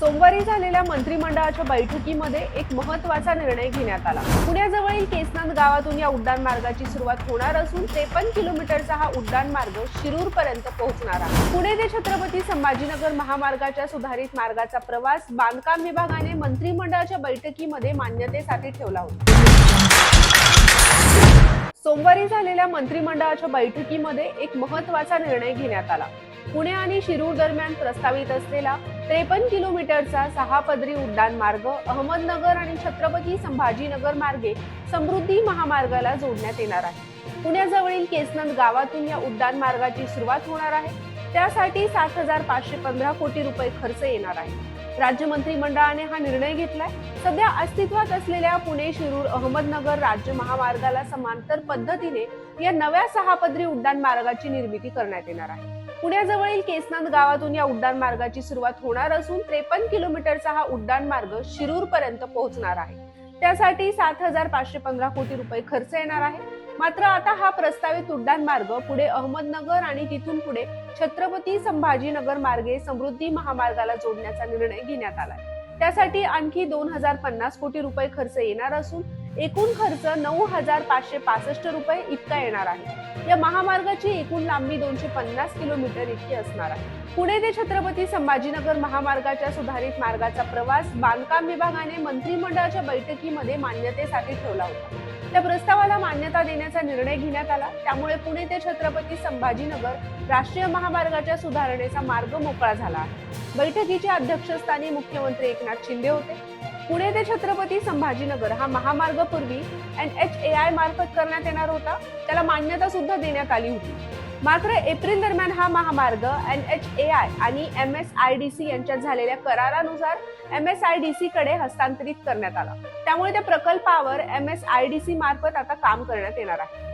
सोमवारी झालेल्या मंत्रिमंडळाच्या बैठकीमध्ये एक महत्त्वाचा निर्णय घेण्यात आला. पुण्याजवळील केसनाथ गावातून या उड्डाण मार्गाची सुरुवात होणार असून त्रेपन्न किलोमीटरचा हा उड्डाण मार्ग शिरूर पर्यंत पोहोचणार आहे. पुणे ते छत्रपती संभाजीनगर महामार्गाच्या सुधारित मार्गाचा प्रवास बांधकाम विभागाने मंत्रिमंडळाच्या बैठकीमध्ये मान्यतेसाठी ठेवला होता. सोमवारी झालेल्या मंत्रिमंडळाच्या बैठकीमध्ये एक महत्त्वाचा निर्णय घेण्यात आला. पुणे आणि शिरूर दरम्यान प्रस्तावित असलेला त्रेपन्न किलोमीटरचा सहा पदरी उड्डाण मार्ग अहमदनगर आणि छत्रपती संभाजीनगर मार्गे समृद्धी महामार्गाला जोडण्यात येणार आहे. पुण्याजवळील केसनंद गावातून या उड्डाण मार्गाची सुरुवात होणार आहे. त्यासाठी सात हजार पाचशे पंधरा कोटी रुपये खर्च येणार आहे. राज्य मंत्रिमंडळाने हा निर्णय घेतलाय. सध्या अस्तित्वात असलेल्या पुणे शिरूर अहमदनगर राज्य महामार्गाला समांतर पद्धतीने या नव्या सहा पदरी उड्डाण मार्गाची निर्मिती करण्यात येणार आहे. पुण्याजवळील केसनांद गावातून या उड्डाण मार्गाची सुरुवात होणार असून त्रेपन्न किलोमीटरचा हा उड्डाण मार्ग शिरूर पर्यंत पोहोचणार आहे. त्यासाठी सात हजार पाचशे पंधरा कोटी रुपये खर्च येणार आहे. मात्र आता हा प्रस्तावित उड्डाण मार्ग पुढे अहमदनगर आणि तिथून पुढे छत्रपती संभाजीनगर मार्गे समृद्धी महामार्गाला जोडण्याचा निर्णय घेण्यात आलाय. त्यासाठी आणखी दोन हजार पन्नास कोटी रुपये खर्च येणार असून एकूण खर्च नऊ हजार पाचशे पासष्ट रुपये इतका येणार आहे. या महामार्गाची एकूण लांबी दोनशे पन्नास किलोमीटर इतकी असणार आहे. पुणे ते छत्रपती संभाजीनगर महामार्गाच्या सुधारित मार्गाचा प्रवास बांधकाम विभागाने मंत्रिमंडळाच्या बैठकीमध्ये मान्यतेसाठी ठेवला होता. त्या प्रस्तावाला मान्यता देण्याचा निर्णय घेण्यात आला. त्यामुळे पुणे ते छत्रपती संभाजीनगर राष्ट्रीय महामार्गाच्या सुधारणेचा मार्ग मोकळा झाला आहे. बैठकीच्या अध्यक्षस्थानी मुख्यमंत्री एकनाथ शिंदे होते. पुणे ते छत्रपती संभाजीनगर हा महामार्ग पूर्वी एन एच ए आय मार्फत करण्यात येणार होता. त्याला मान्यता सुद्धा देण्यात आली होती. मात्र एप्रिल दरम्यान हा महामार्ग एन एच ए आय आणि M S I D C यांच्यात झालेल्या करारानुसार M S I D C कडे हस्तांतरित करण्यात आला. त्यामुळे त्या प्रकल्पावर M S I D C मार्फत आता काम करण्यात येणार आहे.